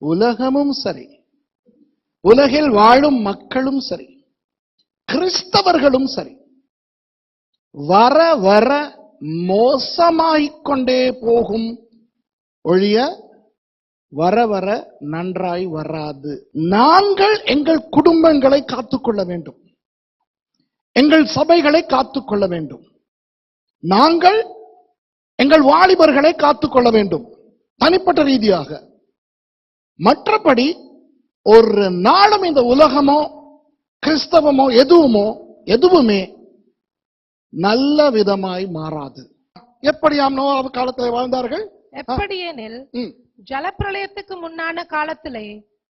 உலகமும் சரி. உலகில் வாழும் மக்களும் சரி. கிறிஸ்தவர்களும் சரி. வர வர மோசமாய்க்கொண்டே போகும். ஒழிய வர வர நன்றாய் வராது. நாங்கள் எங்கள் குடும்பங்களை காத்துக்கொள்ள வேண்டும். எங்கள் சபைகளை காத்துக்கொள்ள வேண்டும். நாங்கள் எங்கள் வாலிபர்களை காத்துக்கொள்ள வேண்டும். தனிப்பட்ட ரீதியாக. மற்றபடி ஒரு நாளும் இந்த உலகமோ கிறிஸ்தவமோ எதுவுமோ எதுவுமே நல்ல விதமாய் மாறாது. எப்படியாம் நோவா காலத்தில் வாழ்ந்தார்கள்? எப்படியெனில் ஜலப்பிரளயத்துக்கு முன்னான காலத்திலே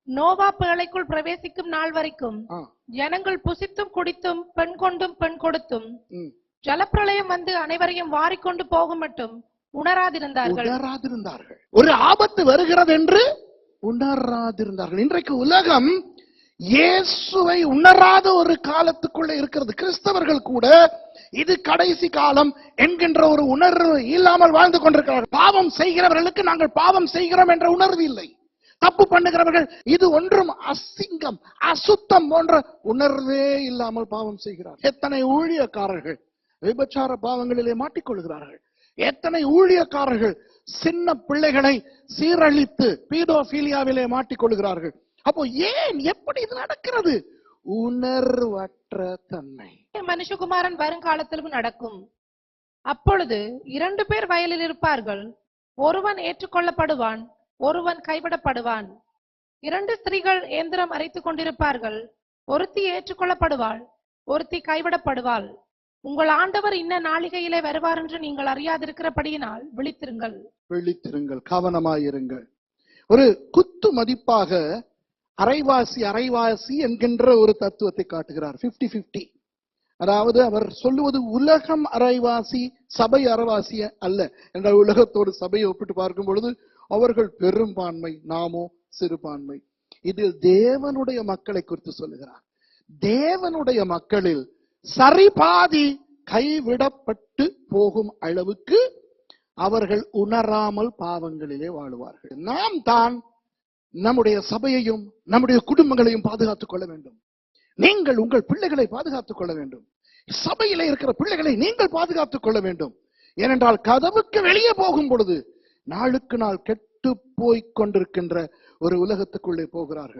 நோவா பேழைக்குள் பிரவேசிக்கும் நாள் வரைக்கும் ஜனங்கள் புசித்தும் குடித்தும் பெண் கொண்டும் பெண் கொடுத்தும். ஜலப்பிரளயம் வந்து அனைவரையும் வாரிக்கொண்டு போகும் மட்டும் உணராதிருந்தார்கள். உணராதிருந்தார்கள். ஒரு ஆபத்து வருகிறது என்று உணராதிருந்தார்கள். இன்றைக்கு உலகம் இயேசுவை உணராத ஒரு காலத்துக்குள்ள இருக்கிறது. கிறிஸ்தவர்கள் கூட இது கடைசி காலம் என்கின்ற ஒரு உணர்வு இல்லாமல் வாழ்ந்து கொண்டிருக்கிறார்கள். பாவம் செய்கிறவர்களுக்கு நாங்கள் பாவம் செய்கிறோம் என்ற உணர்வு இல்லை. தப்பு பண்ணுகிறவர்கள் இது ஒன்றும் அசிங்கம் அசுத்தம் போன்ற உணர்வே இல்லாமல் பாவம் செய்கிறார் எத்தனை ஊழியக்காரர்கள் விபச்சார பாவங்களிலே மாட்டிக்கொள்கிறார்கள். எத்தனை ஊழியக்காரர்கள் சின்ன பிள்ளைகளை சீரழித்து பீடோபீலியாவிலே மாட்டிக்கொள்கிறார்கள். அப்போ ஏன்? எப்படி இது நடக்கிறது? உணர்வற்ற தன்மை. மனுஷகுமாரன் வருங்காலத்திலும் நடக்கும்? அப்பொழுது இரண்டு பேர் வயலில் இருப்பார்கள். ஒருவன் ஏற்றுக்கொள்ளப்படுவான் ஒருவன் கைவிடப்படுவான். இரண்டு ஸ்திரீகள் இயந்திரம் அரைத்துக் கொண்டிருப்பார்கள். ஒருத்தி ஏற்றுக்கொள்ளப்படுவாள் ஒருத்தி கைவிடப்படுவாள். உங்கள் ஆண்டவர் இன்ன நாளிகையிலே வருவார் என்று நீங்கள் அறியாதிருக்கிறபடியினால் விழித்திருங்கள். விழித்திருங்கள் கவனமாயிருங்கள். ஒரு குத்து மதிப்பாக அரைவாசி அரைவாசி என்கின்ற ஒரு தத்துவத்தை காட்டுகிறார். 50 50 அதாவது அவர் சொல்லுவது உலகம் அரைவாசி சபை அரைவாசி அல்ல என்ற உலகத்தோடு சபையை ஒப்பிட்டு பார்க்கும் பொழுது அவர்கள் பெரும்பான்மை நாமோ சிறுபான்மை. இதில் தேவனுடைய மக்களை குறித்து சொல்லுகிறார். தேவனுடைய மக்களில் சரிபாதி கைவிடப்பட்டு போகும் அளவுக்கு அவர்கள் உணராமல் பாவங்களிலே வாழுவார்கள். நாம் தான் நம்முடைய சபையையும் நம்முடைய குடும்பங்களையும் பாதுகாத்துக் கொள்ள வேண்டும். நீங்கள் உங்கள் பிள்ளைகளை பாதுகாத்துக் கொள்ள வேண்டும். சபையில இருக்கிற பிள்ளைகளை நீங்கள் பாதுகாத்துக் கொள்ள வேண்டும். ஏனென்றால் கதவுக்கு வெளியே போகும் பொழுது நாளுக்கு நாள் கெட்டு போய்க் கொண்டிருக்கின்ற ஒரு உலகத்துக்குள்ளே போகிறார்கள்.